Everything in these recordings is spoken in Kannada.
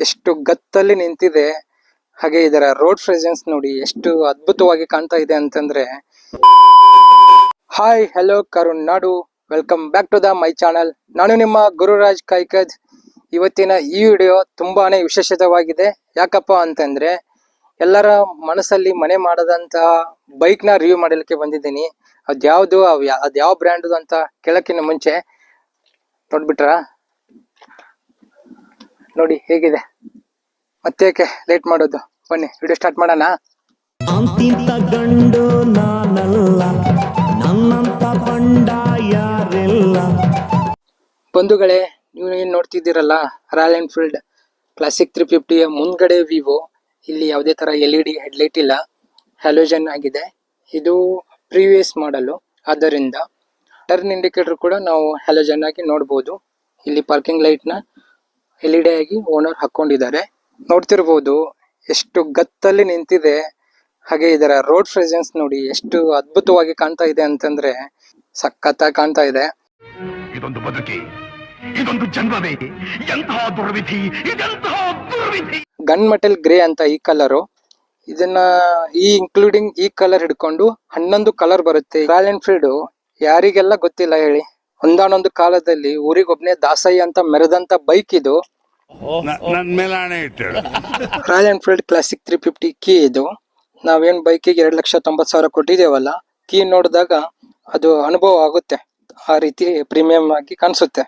ಎಷ್ಟು ಗತ್ತಲ್ಲಿ ನಿಂತಿದೆ, ಹಾಗೆ ಇದರ ರೋಡ್ ಪ್ರೆಸೆನ್ಸ್ ನೋಡಿ ಎಷ್ಟು ಅದ್ಭುತವಾಗಿ ಕಾಣ್ತಾ ಇದೆ ಅಂತಂದ್ರೆ. Hi hello Karunadu welcome back to the my channel ನಾನು ನಿಮ್ಮ ಗುರುರಾಜ್ ಕೈಕಜ್ ಇವತ್ತಿನ ಈ ವಿಡಿಯೋ ತುಂಬಾನೇ ವಿಶೇಷವಾಗಿದೆ ಯಾಕಪ್ಪ ಅಂತಂದ್ರೆ, ಎಲ್ಲರ ಮನಸ್ಸಲ್ಲಿ ಮನೆ ಮಾಡದಂತಹ ಬೈಕ್ನ ರಿವ್ಯೂ ಮಾಡಲಿಕ್ಕೆ ಬಂದಿದ್ದೀನಿ. ಅದ್ಯಾವ್ದು, ಅವ್ ಅದ್ಯಾವ ಬ್ರ್ಯಾಂಡ್ ಅಂತ ಕೇಳಕ್ಕಿಂತ ಮುಂಚೆ ನೋಡ್ಬಿಟ್ರಾ? ನೋಡಿ ಹೇಗಿದೆ. ಮತ್ತೇಕೆ ಲೇಟ್ ಮಾಡೋದು? ಬನ್ನಿ ವಿಡಿಯೋ ಸ್ಟಾರ್ಟ್ ಮಾಡೋಣ. ಅಂತಿಂತ ಗಂಡು ನಾನಲ್ಲ ನನ್ನಂತ ಬಂಡ ಯಾರಿಲ್ಲ? ಬಂಧುಗಳೇ ನೀವು ಏನು ನೋಡ್ತಿದ್ದೀರಲ್ಲ? ರಾಯಲ್ ಎನ್ಫೀಲ್ಡ್ ಕ್ಲಾಸಿಕ್ ತ್ರೀ ಫಿಫ್ಟಿಯ ಮುಂದ್ಗಡೆ ವಿವೋ ಇಲ್ಲಿ ಯಾವುದೇ ತರ ಎಲ್ ಇ ಡಿ ಹೆಡ್ಲೈಟ್ ಇಲ್ಲ. ಹ್ಯಾಲೋಜನ್ ಆಗಿದೆ. ಇದು ಪ್ರೀವಿಯಸ್ ಮಾಡಲು ಆದ್ದರಿಂದ ಟರ್ನ್ ಇಂಡಿಕೇಟರ್ ಕೂಡ ನಾವು ಹ್ಯಾಲೋಜನ್ ಆಗಿ ನೋಡ್ಬೋದು. ಇಲ್ಲಿ ಪಾರ್ಕಿಂಗ್ ಲೈಟ್ನ ಎಲ್ ಇ ಡಿ ಆಗಿ ಓನರ್ ಹಾಕೊಂಡಿದ್ದಾರೆ. ನೋಡ್ತಿರ್ಬೋದು ಎಷ್ಟು ಗತ್ತಲ್ಲಿ ನಿಂತಿದೆ. ಹಾಗೆ ಇದರ ರೋಡ್ ಪ್ರೆಸೆನ್ಸ್ ನೋಡಿ ಎಷ್ಟು ಅದ್ಭುತವಾಗಿ ಕಾಣ್ತಾ ಇದೆ ಅಂತಂದ್ರೆ ಸಖತ್ತಾಗಿ ಕಾಣ್ತಾ ಇದೆ. ಇದೊಂದು ಬದುಕಿ ಇದೊಂದು ಜನ್ಮವೇ ಎಂತಹ ದುರ್ವಿಧಿ ಇದೆಂತಹ ದುರ್ವಿಧಿ. ಗನ್ ಮೆಟಲ್ ಗ್ರೇ ಅಂತ ಈ ಕಲರು ಇದನ್ನ ಈ ಇನ್ಕ್ಲೂಡಿಂಗ್ ಈ ಕಲರ್ ಹಿಡ್ಕೊಂಡು ಹನ್ನೊಂದು ಕಲರ್ ಬರುತ್ತೆ. ರಾಯಲ್ ಎನ್ಫೀಲ್ಡ್ ಯಾರಿಗೆಲ್ಲ ಗೊತ್ತಿಲ್ಲ ಹೇಳಿ. ಒಂದಾನೊಂದು ಕಾಲದಲ್ಲಿ ಊರಿಗೊಬ್ನೇ ದಾಸಯ್ಯ ಅಂತ ಮೆರೆದಂತ ಬೈಕ್ ಇದು. ನನ್ ಮೇಲೆ Royal Enfield Classic three fifty key ಇದು. ನಾವೇನ್ ಬೈಕಿಗೆ ಎರಡ್ ಲಕ್ಷ ತೊಂಬತ್ ಸಾವಿರ ಕೊಟ್ಟಿದ್ದೇವಲ್ಲ ಕೀ ನೋಡಿದಾಗ ಅದು ಅನುಭವ ಆಗುತ್ತೆ. ಆ ರೀತಿ ಪ್ರೀಮಿಯಂ ಆಗಿ ಕಾಣಿಸುತ್ತೆ.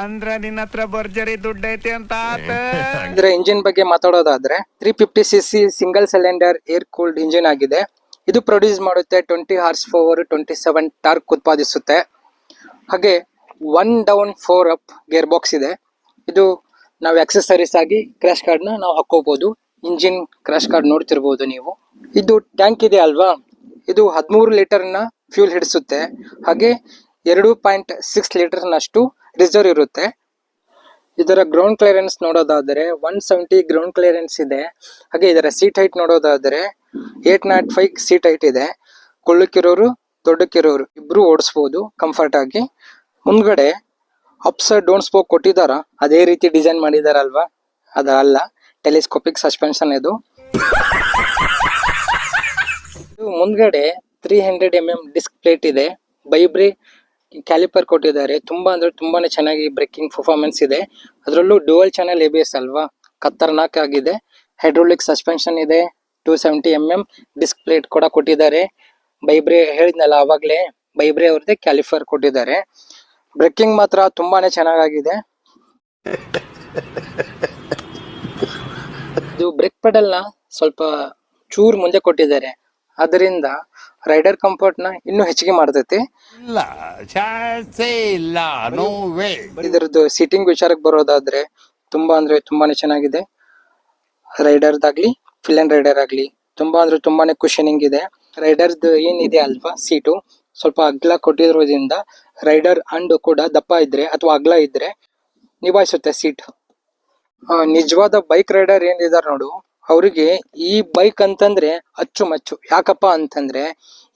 ಅಂದ್ರೆ ನಿನ್ನ ಹತ್ರ ಭರ್ಜರಿ ದುಡ್ಡು ಐತೆ ಅಂತ ಅಂದ್ರೆ ಇದರ ಇಂಜಿನ್ ಬಗ್ಗೆ ಮಾತಾಡೋದಾದ್ರೆ three fifty C C single cylinder air cooled engine ಆಗಿದೆ. ಇದು ಪ್ರೊಡ್ಯೂಸ್ ಮಾಡುತ್ತೆ twenty horse power twenty seven torque ಉತ್ಪಾದಿಸುತ್ತೆ. ಹಾಗೆ one down four up gear box ಇದೆ. ಇದು ನಾವು ಆಕ್ಸೆಸರೀಸ್ ಆಗಿ ಕ್ರಾಶ್ ಕಾರ್ಡ್ನ ನಾವು ಹಾಕೋಬಹುದು ಇಂಜಿನ್ ಕ್ರಾಶ್ ಕಾರ್ಡ್ ನೋಡ್ತಿರ್ಬೋದು ನೀವು. ಇದು ಟ್ಯಾಂಕ್ ಇದೆ ಅಲ್ವಾ? ಇದು ಹದಿಮೂರು ಲೀಟರ್ನ ಫ್ಯೂಲ್ ಹಿಡಿಸುತ್ತೆ. ಹಾಗೆ ಎರಡು ಪಾಯಿಂಟ್ ಸಿಕ್ಸ್ ಲೀಟರ್ನಷ್ಟು ರಿಸರ್ವ್ ಇರುತ್ತೆ. ಇದರ ಗ್ರೌಂಡ್ ಕ್ಲಿಯರೆನ್ಸ್ ನೋಡೋದಾದರೆ ಒನ್ ಸೆವೆಂಟಿ ಗ್ರೌಂಡ್ ಕ್ಲಿಯರೆನ್ಸ್ ಇದೆ. ಹಾಗೆ ಇದರ ಸೀಟ್ ಹೈಟ್ ನೋಡೋದಾದರೆ eight naught five seat height ಇದೆ. ಕೊಳ್ಳಕ್ಕಿರೋರು ದೊಡ್ಡಕ್ಕಿರೋರು ಇಬ್ರು ಓಡಿಸ್ಬೋದು ಕಂಫರ್ಟ್ ಆಗಿ. ಮುಂದ್ಗಡೆ ಅಪ್ಸ್ ಡೌನ್ ಸ್ಪೋಕ್ ಕೊಟ್ಟಿದಾರ ಅದೇ ರೀತಿ ಡಿಸೈನ್ ಮಾಡಿದಾರಲ್ವಾ? ಅಲ್ಲ ಟೆಲಿಸ್ಕೋಪಿಕ್ ಸಸ್ಪೆನ್ಷನ್ ಇದು. ಮುಂದ್ಗಡೆ three hundred M M disc plate ಇದೆ. ಬೈಬ್ರಿ ಕ್ಯಾಲಿಪರ್ ಕೊಟ್ಟಿದ್ದಾರೆ. ತುಂಬಾ ಅಂದ್ರೆ ತುಂಬಾನೇ ಚೆನ್ನಾಗಿ ಬ್ರೇಕಿಂಗ್ ಪರ್ಫಾರ್ಮೆನ್ಸ್ ಇದೆ. ಅದರಲ್ಲೂ dual channel A B S ಅಲ್ವಾ? ಖತರ್ನಾಕ್ ಆಗಿದೆ. ಹೈಡ್ರೋಲಿಕ್ ಸಸ್ಪೆನ್ಷನ್ ಇದೆ. Two seventy M M disc plate ಕೂಡ ಕೊಟ್ಟಿದ್ದಾರೆ. ಬೈಬ್ರೆ ಹೇಳಿದ್ನಲ್ಲ ಅವಾಗಲೇ ಬೈಬ್ರೆ ಅವ್ರದ್ದೇ ಕ್ಯಾಲಿಫರ್ ಕೊಟ್ಟಿದ್ದಾರೆ. ಬ್ರೇಕಿಂಗ್ ಮಾತ್ರ ತುಂಬಾನೇ ಚೆನ್ನಾಗಾಗಿದೆ. ಇದು ಬ್ರೇಕ್ ಪೆಡಲ್ನ ನ ಸ್ವಲ್ಪ ಚೂರ್ ಮುಂದೆ ಕೊಟ್ಟಿದ್ದಾರೆ. ಅದರಿಂದ ರೈಡರ್ ಕಂಫರ್ಟ್ನ ಇನ್ನೂ ಹೆಚ್ಚಿಗೆ ಮಾಡ್ತೈತಿ. ಇದರದ್ದು ಸೀಟಿಂಗ್ ವಿಚಾರಕ್ಕೆ ಬರೋದಾದ್ರೆ ತುಂಬಾ ಅಂದ್ರೆ ತುಂಬಾನೇ ಚೆನ್ನಾಗಿದೆ. ರೈಡರ್ದಾಗ್ಲಿ ಫಿಲ್ ಅಂಡ್ ರೈಡರ್ ಆಗ್ಲಿ ತುಂಬಾ ಅಂದ್ರೆ ತುಂಬಾನೇ ಕುಶನಿಂಗ್ ಇದೆ. ರೈಡರ್ದು ಏನಿದೆ ಅಲ್ವಾ, ಸೀಟು? ಸ್ವಲ್ಪ ಅಗ್ಲ ಕೊಟ್ಟಿರೋದ್ರಿಂದ ರೈಡರ್ ಅಂಡ್ ಕೂಡ ದಪ್ಪ ಇದ್ರೆ ಅಥವಾ ಅಗ್ಲ ಇದ್ರೆ ನಿಭಾಯಿಸುತ್ತೆ ಸೀಟ್. ನಿಜವಾದ ಬೈಕ್ ರೈಡರ್ ಏನಿದ್ದಾರೆ ನೋಡು, ಅವರಿಗೆ ಈ ಬೈಕ್ ಅಂತಂದ್ರೆ ಅಚ್ಚುಮಚ್ಚು ಯಾಕಪ್ಪ ಅಂತಂದ್ರೆ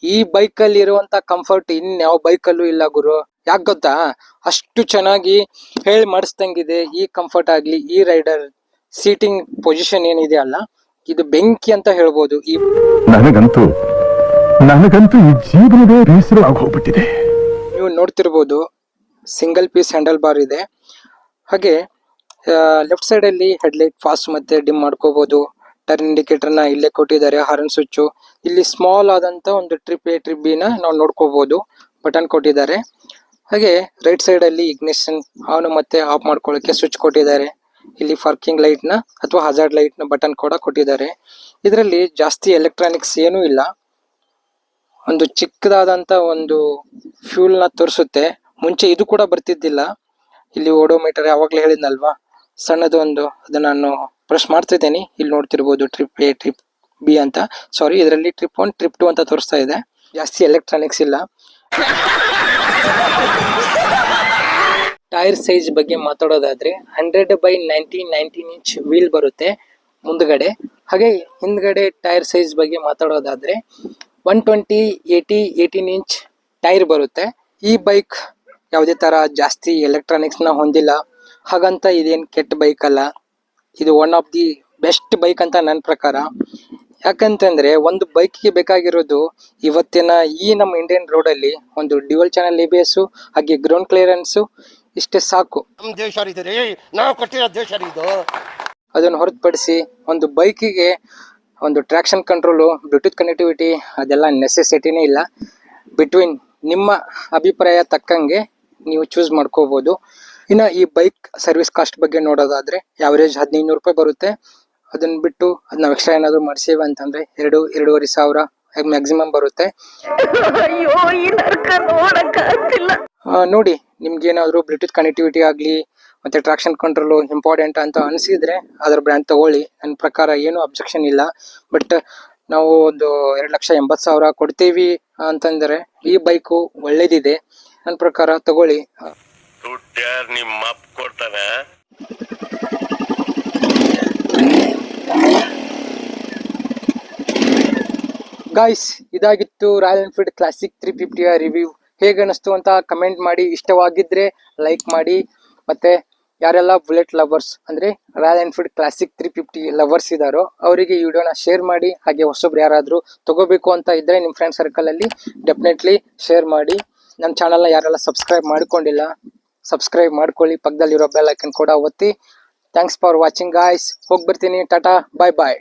ಈ ಬೈಕ್ ಅಲ್ಲಿ ಇರುವಂತ ಕಂಫರ್ಟ್ ಇನ್ಯಾವ ಬೈಕ್ ಅಲ್ಲೂ ಇಲ್ಲ ಗುರು. ಯಾಕೆ ಗೊತ್ತಾ? ಅಷ್ಟು ಚೆನ್ನಾಗಿ ಹೇಳಿ ಮಾಡಿಸ್ದಂಗಿದೆ ಈ ಕಂಫರ್ಟ್ ಆಗ್ಲಿ, ಈ ರೈಡರ್ ಸೀಟಿಂಗ್ ಪೊಸಿಷನ್ ಏನಿದೆ ಅಲ್ಲ, ಇದು ಬೆಂಕಿ ಅಂತ ಹೇಳ್ಬೋದು ಈ ನನಗಂತೂ ನನಗಂತೂ ಈ ಜೀವನವೇ ಬೇಸರ ಹೋಗ್ಬಿಟ್ಟಿದೆ. ನೀವು ನೋಡ್ತಿರ್ಬೋದು ಸಿಂಗಲ್ ಪೀಸ್ ಹ್ಯಾಂಡಲ್ ಬಾರ್ ಇದೆ. ಹಾಗೆ ಲೆಫ್ಟ್ ಸೈಡ್ ಅಲ್ಲಿ ಹೆಡ್ಲೈಟ್ ಫಾಸ್ಟ್ ಮತ್ತೆ ಡಿಮ್ ಮಾಡ್ಕೋಬಹುದು ಟರ್ನ್ ಇಂಡಿಕೇಟರ್ನ ಇಲ್ಲೇ ಕೊಟ್ಟಿದ್ದಾರೆ ಹಾರನ್ ಸ್ವಿಚ್ ಇಲ್ಲಿ ಸ್ಮಾಲ್ ಆದಂತ ಒಂದು ಟ್ರಿಪ್ ಎ ಟ್ರಿಪ್ ಬಿ ನ ನಾವು ನೋಡ್ಕೋಬಹುದು ಬಟನ್ ಕೊಟ್ಟಿದ್ದಾರೆ. ಹಾಗೆ ರೈಟ್ ಸೈಡ್ ಅಲ್ಲಿ ಇಗ್ನಿಷನ್ ಆನ್ ಮತ್ತೆ ಆಫ್ ಮಾಡ್ಕೊಳಕ್ಕೆ ಸ್ವಿಚ್ ಕೊಟ್ಟಿದ್ದಾರೆ. ಇಲ್ಲಿ ಪಾರ್ಕಿಂಗ್ ಲೈಟ್ನ ಅಥವಾ ಹಜಾರ್ಡ್ ಲೈಟ್ನ ಬಟನ್ ಕೂಡ ಕೊಟ್ಟಿದ್ದಾರೆ. ಇದರಲ್ಲಿ ಜಾಸ್ತಿ ಎಲೆಕ್ಟ್ರಾನಿಕ್ಸ್ ಏನೂ ಇಲ್ಲ. ಒಂದು ಚಿಕ್ಕದಾದಂತ ಒಂದು ಫ್ಯೂಲ್ನ ತೋರಿಸುತ್ತೆ. ಮುಂಚೆ ಇದು ಕೂಡ ಬರ್ತಿದ್ದಿಲ್ಲ. ಇಲ್ಲಿ ಓಡೋಮೀಟರ್ ಯಾವಾಗ್ಲೇ ಹೇಳಿದ್ನಲ್ವಾ? ಸಣ್ಣದು ಒಂದು, ಅದನ್ನ ನಾನು ಪ್ರೆಸ್ ಮಾಡ್ತಿದ್ದೇನೆ. ಇಲ್ಲಿ ನೋಡ್ತಿರ್ಬೋದು ಟ್ರಿಪ್ ಎ ಟ್ರಿಪ್ ಬಿ ಅಂತ. ಸಾರಿ ಇದರಲ್ಲಿ ಟ್ರಿಪ್ ಒನ್ ಟ್ರಿಪ್ ಟು ಅಂತ ತೋರಿಸ್ತಾ ಇದೆ. ಜಾಸ್ತಿ ಎಲೆಕ್ಟ್ರಾನಿಕ್ಸ್ ಇಲ್ಲ. ಟೈರ್ ಸೈಜ್ ಬಗ್ಗೆ ಮಾತಾಡೋದಾದ್ರೆ hundred by ninety nineteen inch wheel ಬರುತ್ತೆ ಮುಂದ್ಗಡೆ. ಹಾಗೆ ಹಿಂದ್ಗಡೆ ಟೈರ್ ಸೈಜ್ ಬಗ್ಗೆ ಮಾತಾಡೋದಾದ್ರೆ one twenty eighty eighteen inch tyre ಬರುತ್ತೆ. ಈ ಬೈಕ್ ಯಾವುದೇ ತರ ಜಾಸ್ತಿ ಎಲೆಕ್ಟ್ರಾನಿಕ್ಸ್ನ ಹೊಂದಿಲ್ಲ. ಹಾಗಂತ ಇದೇನ್ ಕೆಟ್ಟ ಬೈಕ್ ಅಲ್ಲ. ಇದು one of the best bike ಅಂತ ನನ್ನ ಪ್ರಕಾರ. ಯಾಕಂತಂದರೆ ಒಂದು ಬೈಕ್ಗೆ ಬೇಕಾಗಿರೋದು ಇವತ್ತಿನ ಈ ನಮ್ಮ ಇಂಡಿಯನ್ ರೋಡಲ್ಲಿ ಒಂದು dual channel A B S ಹಾಗೆ ಗ್ರೌಂಡ್ ಕ್ಲಿಯರೆನ್ಸು ಇಷ್ಟೇ ಸಾಕು. ನಮ್ಮ ದೇಶ ರೀ ನಾವು ಕೊಟ್ಟಿರೋ ದೇಶ ರೀ ಇದು. ಅದನ್ನು ಹೊರತುಪಡಿಸಿ ಒಂದು ಬೈಕಿಗೆ ಒಂದು ಟ್ರ್ಯಾಕ್ಷನ್ ಕಂಟ್ರೋಲು ಬ್ಲೂಟೂತ್ ಕನೆಕ್ಟಿವಿಟಿ ಅದೆಲ್ಲ ನೆಸೆಸಿಟಿನೇ ಇಲ್ಲ. ಬಿಟ್ವೀನ್ ನಿಮ್ಮ ಅಭಿಪ್ರಾಯ ತಕ್ಕಂಗೆ ನೀವು ಚೂಸ್ ಮಾಡ್ಕೋಬೋದು. ಇನ್ನು ಈ ಬೈಕ್ ಸರ್ವಿಸ್ ಕಾಸ್ಟ್ ಬಗ್ಗೆ ನೋಡೋದಾದ್ರೆ ಯಾವರೇಜ್ ಹದಿನೈದು ರೂಪಾಯಿ ಬರುತ್ತೆ. ಅದನ್ನು ಬಿಟ್ಟು ಅದು ನಾವು ಎಕ್ಸ್ಟ್ರಾ ಏನಾದರೂ ಮಾಡಿಸೀವಿ ಅಂತಂದ್ರೆ ಎರಡು ಎರಡೂವರೆ ಸಾವಿರ ಮ್ಯಾಕ್ಸಿಮಮ್ ಬರುತ್ತೆ. ನೋಡಿ ನಿಮ್ಗೆ ಏನಾದರೂ ಬ್ಲೂಟೂತ್ ಕನೆಕ್ಟಿವಿಟಿ ಆಗಲಿ ಮತ್ತೆ ಟ್ರಾಕ್ಷನ್ ಕಂಟ್ರೋಲು ಇಂಪಾರ್ಟೆಂಟ್ ಅಂತ ಅನಿಸಿದ್ರೆ ಅದರ ಬ್ರ್ಯಾಂಡ್ ತಗೊಳ್ಳಿ. ನನ್ನ ಪ್ರಕಾರ ಏನು ಅಬ್ಜೆಕ್ಷನ್ ಇಲ್ಲ. ಬಟ್ ನಾವು ಒಂದು ಎರಡು ಲಕ್ಷ ಎಂಬತ್ತು ಸಾವಿರ ಕೊಡ್ತೀವಿ ಅಂತಂದರೆ ಈ ಬೈಕು ಒಳ್ಳೇದಿದೆ. ನನ್ನ ಪ್ರಕಾರ ತಗೊಳ್ಳಿ. ಕೊಡ್ತಾನೆ. ಗಾಯ್ಸ್ ಇದಾಗಿತ್ತು ರಾಯಲ್ ಎನ್ಫೀಲ್ಡ್ ಕ್ಲಾಸಿಕ್ ತ್ರೀ ಫಿಫ್ಟಿಯ ರಿವ್ಯೂ ಹೇಗೆ ಅನಿಸ್ತು ಅಂತ ಕಮೆಂಟ್ ಮಾಡಿ. ಇಷ್ಟವಾಗಿದ್ರೆ ಲೈಕ್ ಮಾಡಿ. ಮತ್ತೆ ಯಾರೆಲ್ಲ ಬುಲೆಟ್ ಲವರ್ಸ್ ಅಂದ್ರೆ Royal Enfield Classic three fifty lovers ಇದ್ದಾರೋ ಅವರಿಗೆ ವಿಡಿಯೋನ ಶೇರ್ ಮಾಡಿ, ಹಾಗೆ ಹೊಸೊಬ್ರು ಯಾರಾದರೂ ತಗೋಬೇಕು ಅಂತ ಇದ್ರೆ ನಿಮ್ಮ ಫ್ರೆಂಡ್ ಸರ್ಕಲ್ ಅಲ್ಲಿ ಡೆಫಿನೆಟ್ಲಿ ಶೇರ್ ಮಾಡಿ. ನಮ್ಮ ಚಾನಲ್ನ ಯಾರೆಲ್ಲ ಸಬ್ಸ್ಕ್ರೈಬ್ ಮಾಡ್ಕೊಂಡಿಲ್ಲ ಸಬ್ಸ್ಕ್ರೈಬ್ ಮಾಡ್ಕೊಳ್ಳಿ. ಪಕ್ಕದಲ್ಲಿರೋ ಬೆಲ್ ಐಕನ್ ಕೂಡ ಒತ್ತಿ. ಥ್ಯಾಂಕ್ಸ್ ಫಾರ್ ವಾಚಿಂಗ್ ಗಾಯ್ಸ್ ಹೋಗಿ ಬರ್ತೀನಿ ಟಾಟಾ ಬಾಯ್ ಬಾಯ್